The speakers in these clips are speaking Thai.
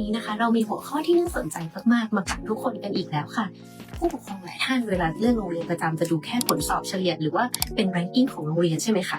นี้นะคะ เรามีหัวข้อที่น่าสนใจมากๆ มาฝากทุกคนกันอีกแล้วค่ะ ผู้ปกครองหลายท่านเวลาเลือกโรงเรียนประจำจะดูแค่ผลสอบเฉลี่ยหรือว่าเป็น ranking ของโรงเรียนใช่ไหมคะ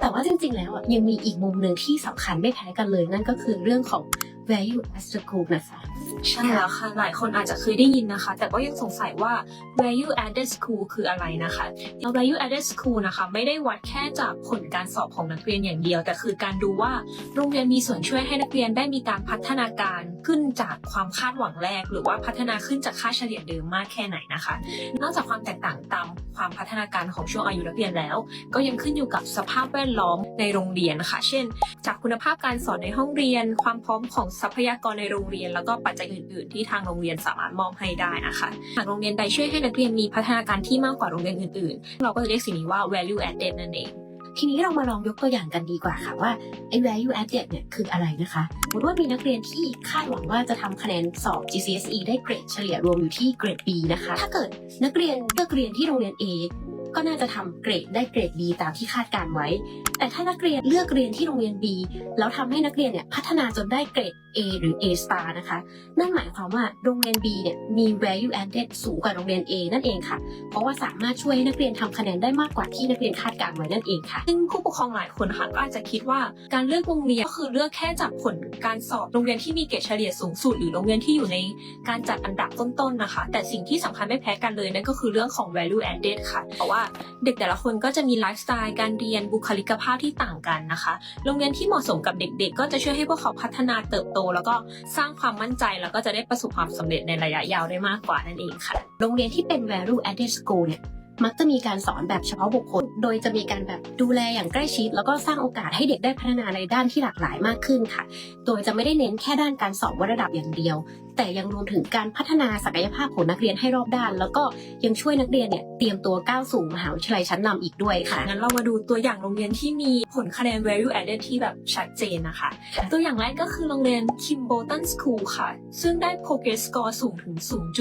แต่ว่าจริงๆ แล้วยังมีอีกมุมหนึ่งที่สำคัญไม่แพ้กันเลย นั่นก็คือเรื่องของ value as the group นะคะใช่แล้วค่ะ หลายคนอาจจะเคยได้ยินนะคะ แต่ก็ยังสงสัยว่า value added school คืออะไรนะคะแล้ว value added school นะคะ ไม่ได้วัดแค่จากผลการสอบของนักเรียนอย่างเดียว แต่คือการดูว่าโรงเรียนมีส่วนช่วยให้นักเรียนได้มีการพัฒนาการขึ้นจากความคาดหวังแรก หรือว่าพัฒนาขึ้นจากค่าเฉลี่ยเดิมมากแค่ไหนนะคะ นอกจากความแตกต่างตามความพัฒนาการของช่วงอายุนักเรียนแล้ว ก็ยังขึ้นอยู่กับสภาพแวดล้อมในโรงเรียนค่ะ เช่น จากคุณภาพการสอนในห้องเรียน ความพร้อมของทรัพยากรในโรงเรียน แล้วก็ปัจจัยอื่น ๆ ที่ทางโรงเรียนสามารถมอบให้ได้นะคะหากโรงเรียนใดช่วยให้นักเรียนมีพัฒนาการที่มากกว่าโรงเรียนอื่น ๆ เราก็จะเรียกสิ่งนี้ว่า value added นั่นเองทีนี้เรามาลองยกตัวอย่างกันดีกว่าค่ะว่าไอ้ value added เนี่ยคืออะไรนะคะสมมติว่ามีนักเรียนที่คาดหวังว่าจะทำคะแนนสอบ GCSE ได้เกรดเฉลี่ยรวมอยู่ที่เกรด B นะคะ ถ้าเกิดนักเรียนเลือกเรียนที่โรงเรียน A ก็น่าจะทำเกรดได้เกรด B ตามที่คาดการไว้แต่ถ้านักเรียนเลือกเรียนที่โรงเรียน B แล้วทำให้นักเรียนเนี่ยพัฒนาจนได้เกรด A หรือ A star นะคะ นั่นหมายความว่าโรงเรียน B เนี่ยมี value added สูงกว่าโรงเรียน A นั่นเองค่ะ เพราะว่าสามารถช่วยให้นักเรียนทำคะแนนได้มากกว่าที่นักเรียนคาดการไว้นั่นเองค่ะ ซึ่งผู้ปกครองหลายคนค่ะก็อาจจะคิดว่าการเลือกโรงเรียนก็คือเลือกแค่จากผลการสอบโรงเรียนที่มีเกรดเฉลี่ยสูงสุดหรือโรงเรียนที่อยู่ในการจัดอันดับต้นๆนะคะ แต่สิ่งที่สำคัญไม่แพ้กันเลยนั่นก็คือเรื่องของ value added ค่ะเพราะว่าเด็กแต่ละคนก็จะมีไลฟ์สไตล์การเรียนบุคลิกภาพที่ต่างกันนะคะ โรงเรียนที่เหมาะสมกับเด็ก ๆ ก็จะช่วยให้พวกเขาพัฒนาเติบโต แล้วก็สร้างความมั่นใจแล้วก็จะได้ประสบความสำเร็จในระยะยาวได้มากกว่านั่นเองค่ะ โรงเรียนที่เป็น value added school เนี่ย มักจะมีการสอนแบบเฉพาะบุคคล โดยจะมีการแบบดูแลอย่างใกล้ชิด แล้วก็สร้างโอกาสให้เด็กได้พัฒนาในด้านที่หลากหลายมากขึ้นค่ะ โดยจะไม่ได้เน้นแค่ด้านการสอบวัดระดับอย่างเดียว แต่ยังรวมถึงการพัฒนาศักยภาพของนักเรียนให้รอบด้าน แล้วก็ยังช่วยนักเรียนเนี่ยเตรียมตัวก้าวสู่มหาวิทยาลัยชั้นนำอีกด้วยค่ะงั้นเรามาดูตัวอย่างโรงเรียนที่มีผลคะแนน value added ที่แบบชัดเจนนะคะค่ะตัวอย่างแรกก็คือโรงเรียน Kimbolton School ค่ะ ซึ่งได้ progress score สูงถึง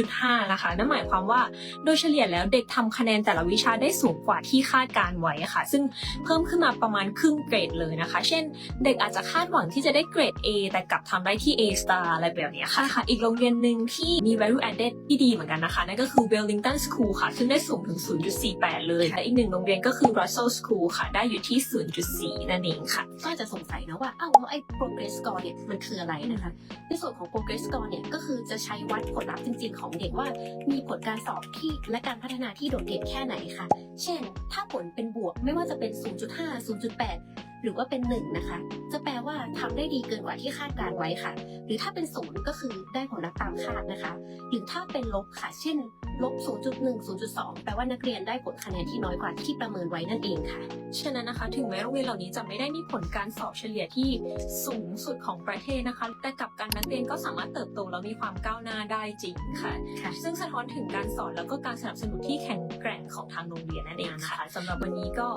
0.5 นะคะ นั่นหมายความว่าโดยเฉลี่ยแล้วเด็กทำคะแนนแต่ละวิชาได้สูงกว่าที่คาดการไว้ค่ะ ซึ่งเพิ่มขึ้นมาประมาณครึ่งเกรดเลยนะคะ เช่น เด็กอาจจะคาดหวังที่จะได้เกรด A แต่กลับทำได้ที่ A star อะไรแบบนี้ค่ะค่ะ อีกโรงเรียนหนึ่งที่มี value added ที่ดีเหมือนกันนะคะ นั่นก็คือ Wellington School ค่ะ ซึ่งได้สูงถึง 0.48 เลยและอีกหนึ่งโรงเรียนก็คือ Russell School ค่ะ ได้อยู่ที่ 0.4 นั่นเองค่ะ ก็อาจจะสงสัยนะว่าอ้าแล้วไอ้ progress score เนี่ยมันคืออะไรนะคะ ในส่วนของ progress score เนี่ยก็คือจะใช้วัดผลลัพธ์จริง ๆ ของเด็กว่ามีผลการสอบที่และการพัฒนาที่โดดเด่นแค่ค่ไหนค่ะ เช่น ถ้าผลเป็นบวกไม่ว่าจะเป็น 0.5 0.8 หรือว่าเป็น1นะคะ จะแปลว่าทำได้ดีเกินกว่าที่คาดการไว้ค่ะ หรือถ้าเป็น0ก็คือได้ผลลัพธ์ตามคาดนะคะ หรือถ้าเป็นลบค่ะ เช่นลบ 0.1 0.2 แปลว่านักเรียนได้ผลคะแนนที่น้อยกว่าที่ประเมินไว้นั่นเองค่ะ ฉะนั้นนะคะ ถึงแม้โรงเรียนเหล่านี้จะไม่ได้มีผลการสอบเฉลี่ยที่สูงสุดของประเทศนะคะ แต่กลับการนักเรียนก็สามารถเติบโตแล้วมีความก้าวหน้าได้จริงค่ะค่ะ ซึ่งสะท้อนถึงการสอนแล้วก็การสนับสนุนที่แข็งแกร่งของทางโรงเรียนนั่นเองค่ะสำหรับวันนี้ก็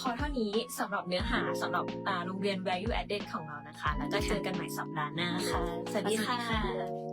พอเท่านี้สำหรับเนื้อหาสำหรับโรงเรียน value added ของเรานะคะ แล้วก็เจอกันใหม่สัปดาห์หน้าค่ะ สวัสดีค่ะ